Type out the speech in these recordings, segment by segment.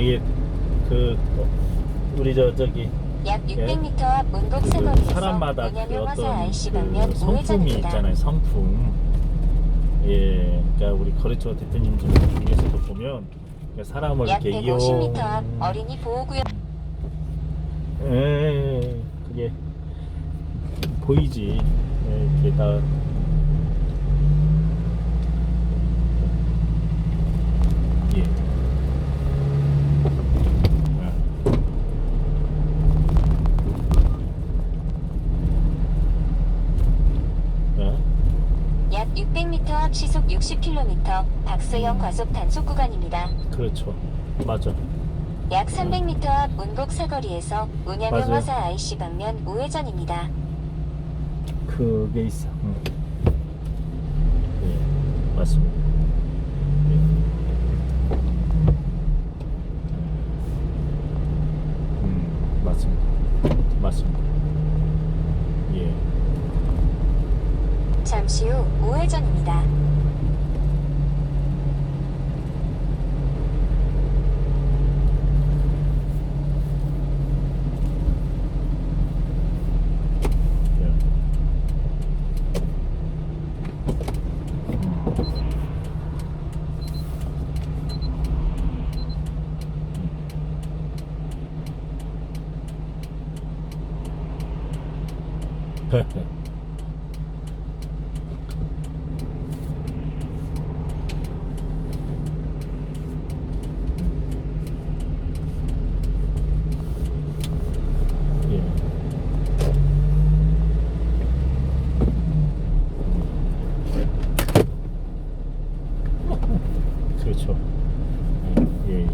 이게 그 어, 우리 저 저기 약 예. 600m 앞 문곡 그 사람마다 그 어떤 그 성품이. 있잖아요. 성품. 예, 그러니까 우리 거래처 대표님 중에서도 보면 그러니까 사람을 약 이렇게 이용. 150m 앞 어린이 보호구역 예, 그게 보이지. 예, 이렇게 다. 예. 아. 아. 약 600m 앞 시속 60km 박서영 과속 단속 구간입니다. 그렇죠. 맞아. 약 300m 앞 문곡 사거리에서 은하명 맞아요. 화사 IC 방면 우회전입니다. 그게 있어. 응. 예, 맞습니다. 예. 음, 맞습니다. 맞습니다. 예. 잠시 후 우회전입니다. 예. 음. 예. 그렇죠. 예, 예.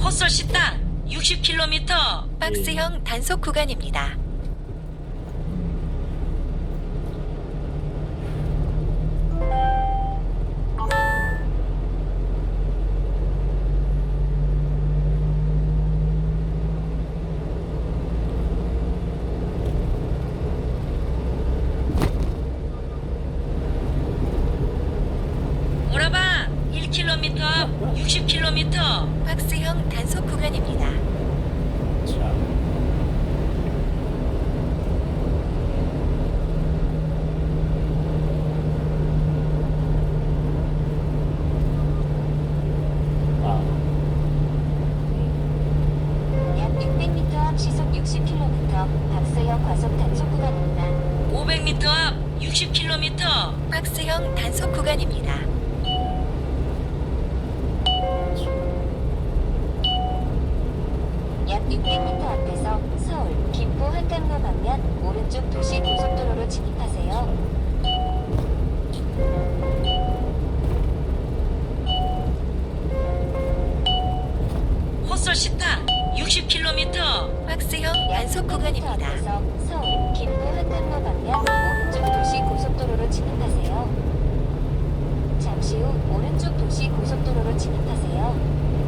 헛설 식당 60km 박스형 단속 구간입니다. 1km 앞 60km 박스형 단속 구간입니다. 자. 아. 약 600m 앞 시속 60km 박서영 과속 단속 구간입니다. 500m 앞 60km 박스형 단속 구간입니다. 한강로 방면 오른쪽 도시 고속도로로 진입하세요. 헛설 식당 60km 박스형 단속 구간입니다. 서울 김포 한강로 방면 오른쪽 도시 고속도로로 진입하세요. 잠시 후 오른쪽 도시 고속도로로 진입하세요.